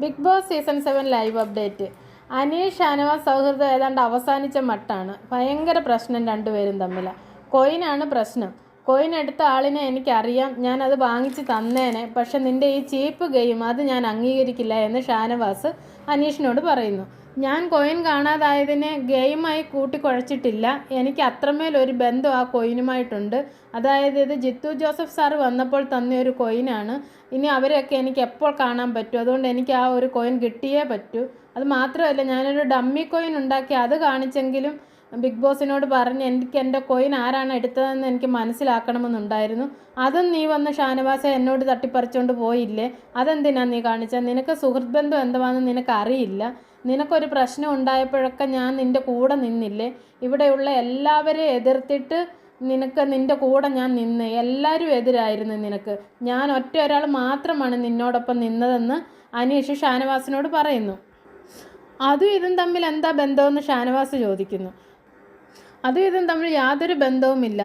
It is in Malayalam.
Big boss season seven live update. Anish Shanavas സൗഹൃദം ഏതാണ്ട് അവസാനിച്ച മട്ടാണ്. ഭയങ്കര പ്രശ്നം രണ്ടുപേരും തമ്മിൽ കൊയിനാണ് പ്രശ്നം. കോയിൻ എടുത്ത ആളിനെ എനിക്കറിയാം. ഞാൻ അത് വാങ്ങിച്ച് തന്നേനെ. പക്ഷെ നിന്റെ ഈ ചീപ്പ് ഗെയിം അത് ഞാൻ അംഗീകരിക്കില്ല എന്ന് ഷാനവാസ് അനീഷിനോട് പറയുന്നു. ഞാൻ കോയിൻ കാണാതായതിനെ ഗെയിമായി കൂട്ടിക്കുഴച്ചിട്ടില്ല. എനിക്ക് അത്രമേൽ ഒരു ബന്ധം ആ കോയിനുമായിട്ടുണ്ട് അതായത് ഇത് ജിത്തു ജോസഫ് സാർ വന്നപ്പോൾ തന്ന ഒരു കോയിനാണ് ഇനി അവരെയൊക്കെ എനിക്ക് എപ്പോൾ കാണാൻ പറ്റും? അതുകൊണ്ട് എനിക്ക് ആ ഒരു കോയിൻ കിട്ടിയേ പറ്റൂ. അത് മാത്രമല്ല ഞാനൊരു ഡമ്മി കോയിൻ ഉണ്ടാക്കി അത് കാണിച്ചെങ്കിലും ബിഗ് ബോസിനോട് പറഞ്ഞ് എനിക്ക് എന്റെ കോയിൻ ആരാണ് എടുത്തതെന്ന് എനിക്ക് മനസ്സിലാക്കണമെന്നുണ്ടായിരുന്നു. അതും നീ വന്ന് ഷാനവാസ എന്നോട് തട്ടിപ്പറിച്ചുകൊണ്ട് പോയില്ലേ? അതെന്തിനാ നീ കാണിച്ചത് നിനക്ക് സുഹൃത്ത് ബന്ധം എന്തുവാണെന്ന് നിനക്ക് അറിയില്ല നിനക്കൊരു പ്രശ്നം ഉണ്ടായപ്പോഴൊക്കെ ഞാൻ നിന്റെ കൂടെ നിന്നില്ലേ? ഇവിടെയുള്ള എല്ലാവരെയും എതിർത്തിട്ട് നിനക്ക് നിന്റെ കൂടെ ഞാൻ നിന്ന്. എല്ലാവരും എതിരായിരുന്നു നിനക്ക്. ഞാൻ ഒറ്റ ഒരാൾ മാത്രമാണ് നിന്നോടൊപ്പം നിന്നതെന്ന് അനീഷ് ഷാനവാസിനോട് പറയുന്നു. അതും ഇതും തമ്മിൽ എന്താ ബന്ധമെന്ന് ഷാനവാസ് ചോദിക്കുന്നു. അതും ഇതും തമ്മിൽ യാതൊരു ബന്ധവുമില്ല.